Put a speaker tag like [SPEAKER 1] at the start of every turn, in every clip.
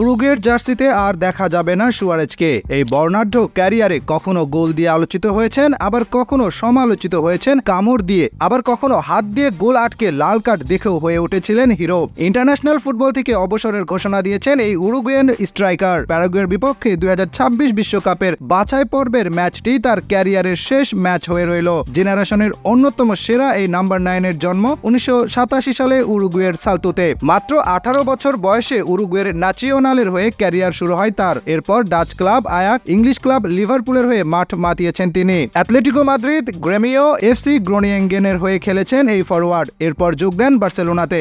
[SPEAKER 1] উরুগের জার্সিতে আর দেখা যাবে না সুয়ারেজকে। এই বর্ণাঢ্য ক্যারিয়ারে কখনো গোল দিয়ে আলোচিত হয়েছেন, আবার কখনো সমালোচিত হয়েছেন কামড় দিয়ে। আবার কখনো হাত দিয়ে গোল আটকে লাল কার্ড দেখেও হয়ে উঠেছিলেন হিরো। ইন্টারন্যাশনাল ফুটবল থেকে অবসরের ঘোষণা দিয়েছেন এই উরুগুয়েন স্ট্রাইকার। প্যারাগুয়ের বিপক্ষে দুই ছাব্বিশ বিশ্বকাপের বাছাই পর্বের ম্যাচটি তার ক্যারিয়ারের শেষ ম্যাচ হয়ে রইল। জেনারেশনের অন্যতম সেরা এই নাম্বার নাইনের জন্ম উনিশশো সাতাশি সালে উরুগুয়ের সালতুতে। মাত্র আঠারো বছর বয়সে উরুগুয়ের ন্যাচিওনালের হয়ে ক্যারিয়ার শুরু হয় তার। এরপর ডাচ ক্লাব আয়াক, ইংলিশ ক্লাব লিভারপুলের হয়ে মাঠ মাতিয়েছেন তিনি। অ্যাথলেটিকো মাদ্রিদ, গ্রেমিও এফসি গ্রোনিয়েঙ্গেনের হয়ে খেলেছেন এই ফরওয়ার্ড এরপর যোগ দেন বার্সেলোনাতে।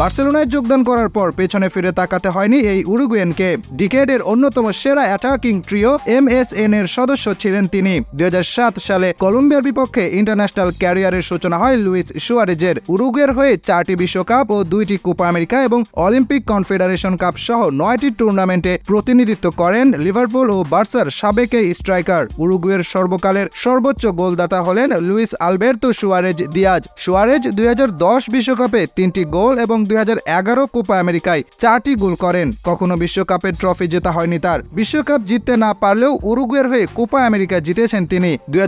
[SPEAKER 1] বার্সেলোনায় যোগদান করার পর পেছনে ফিরে তাকাতে হয়নি এই উরুগুয়েনকে। ডিকেডের অন্যতম সেরা attacking trio M S N এর সদস্য ছিলেন তিনি। দুই হাজার সাত সালে কলম্বিয়ার বিপক্ষে ইন্টারন্যাশনাল ক্যারিয়ারের সূচনা হয় লুইস সুয়ারেজের। উরুগুয়ের হয়ে চারটি বিশ্বকাপ ও দুইটি কোপা আমেরিকা এবং অলিম্পিক কনফেডারেশন কাপ সহ নয়টি টুর্নামেন্টে প্রতিনিধিত্ব করেন লিভারপুল ও বার্সার সাবেক এই স্ট্রাইকার। উরুগুয়ের সর্বকালের সর্বোচ্চ গোলদাতা হলেন Luis Alberto Suarez Diaz. Suarez দুই বিশ্বকাপে তিনটি গোল এবং দুই হাজার এগারো কোপা আমেরিকায় চারটি গোল করেন। কখনো বিশ্বকাপের ট্রফি জেতা হয়নি তার। বিশ্বকাপ জিততে না পারলেও উরুগুয়ের হয়ে কোপা আমেরিকা জিতেছেন তিনি। দুই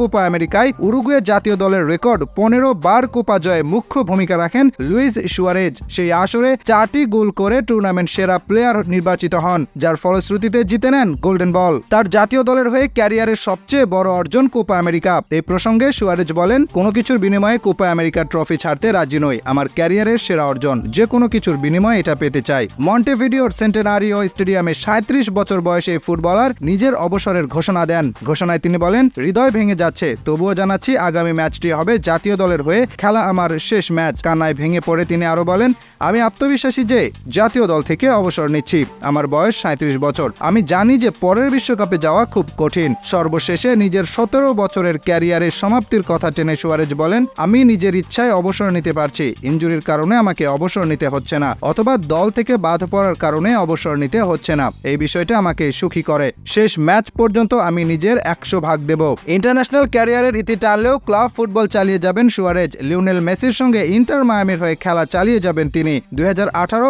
[SPEAKER 1] কোপা আমেরিকায় উরুগুয়ের জাতীয় দলের রেকর্ড পনেরো বার কোপা জয়ে মুখ্য ভূমিকা রাখেন লুইস সুয়ারেজ। সেই আসরে চারটি গোল করে টুর্নামেন্ট সেরা প্লেয়ার নির্বাচিত হন, যার ফলশ্রুতিতে জিতে নেন গোল্ডেন বল। তার জাতীয় দলের হয়ে ক্যারিয়ারের সবচেয়ে বড় অর্জন কোপা আমেরিকা। এই প্রসঙ্গে সুয়ারেজ বলেন, কোনো কিছুর বিনিময়ে কোপা আমেরিকা ট্রফি ছাড়তে রাজি নই। আমার ক্যারিয়ারের সেরা অর্জন যে কোনো কিছুর বিনিময়ে এটা পেতে চাই। মন্টেভিডিওর সেন্টেনারিও স্টেডিয়ামে সাঁত্রিশ বছর বয়সে এই ফুটবলার নিজের অবসরের ঘোষণা দেন। ঘোষণায় তিনি বলেন, হৃদয় ভেঙে যাচ্ছে। তবুও জানাচ্ছি, আগামী ম্যাচটি হবে জাতীয় দলের হয়ে খেলা আমার শেষ ম্যাচ। কান্নায় ভেঙে পড়ে তিনি আরও বলেন, আমি আত্মবিশ্বাসী যে, জাতীয় দল থেকে অবসর নিচ্ছি। আমার বয়স সাঁত্রিশ বছর। আমি জানি যে পরের বিশ্বকাপে যাওয়া খুব কঠিন। সর্বশেষে নিজের সতেরো বছরের ক্যারিয়ারের সমাপ্তির কথা টেনে সুয়ারেজ বলেন, আমি নিজের ইচ্ছায় অবসর নিতে পারছি। ইঞ্জুরির কারণে আমাকে অবসর নিতে হচ্ছে না, অথবা দল থেকে বাদ পড়ার কারণে অবসর নিতে হচ্ছে না। এই বিষয়টা আমাকে সুখী করে। শেষ ম্যাচ পর্যন্ত আমি নিজের একশো ভাগ দেব। ইন্টারন্যাশনাল ক্যারিয়ারের ইতি টানলেও ক্লাব ফুটবল চালিয়ে যাবেন সুয়ারেজ। লিওনেল মেসির সঙ্গে ইন্টার মায়ামির হয়ে খেলা চালিয়ে যাবেন তিনি। দুই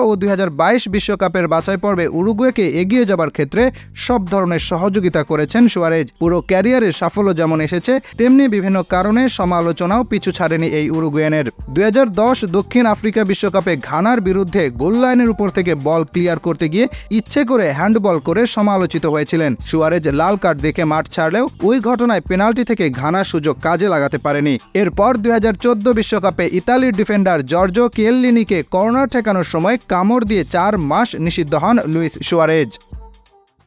[SPEAKER 1] ও দুই বিশ্বকাপের বাছাই পর্বে উরুগুয়েকে এগিয়ে যাবার ক্ষেত্রে সব ধরনের সহযোগিতা করেছেন সুয়ারেজ। পুরো ক্যারিয়ারের সাফল্য যেমন এসেছে, তেমনি বিভিন্ন কারণে সমালোচনাও পিছু ছাড়েনি এই উরুগুয়েনের। দুই হাজার দশ দক্ষিণ আফ্রিকা বিশ্বকাপে ঘানার বিরুদ্ধে গোল লাইনের উপর থেকে বল ক্লিয়ার করতে গিয়ে ইচ্ছে করে হ্যান্ডবল করে সমালোচিত হয়েছিলেন। সুয়ারেজ লাল কার্ড দেখে মাঠ ছাড়লেও ওই ঘটনায় পেনাল্টি থেকে ঘানার সুযোগ কাজে লাগাতে পারেনি। এরপর দুই বিশ্বকাপে ইতালির ডিফেন্ডার জর্জো কিয়েল্লিনিকে কর্নার ঠেকানোর সময় কামড় দিয়ে চার মাস নিষিদ্ধ হন লুইস সুয়ারেজ।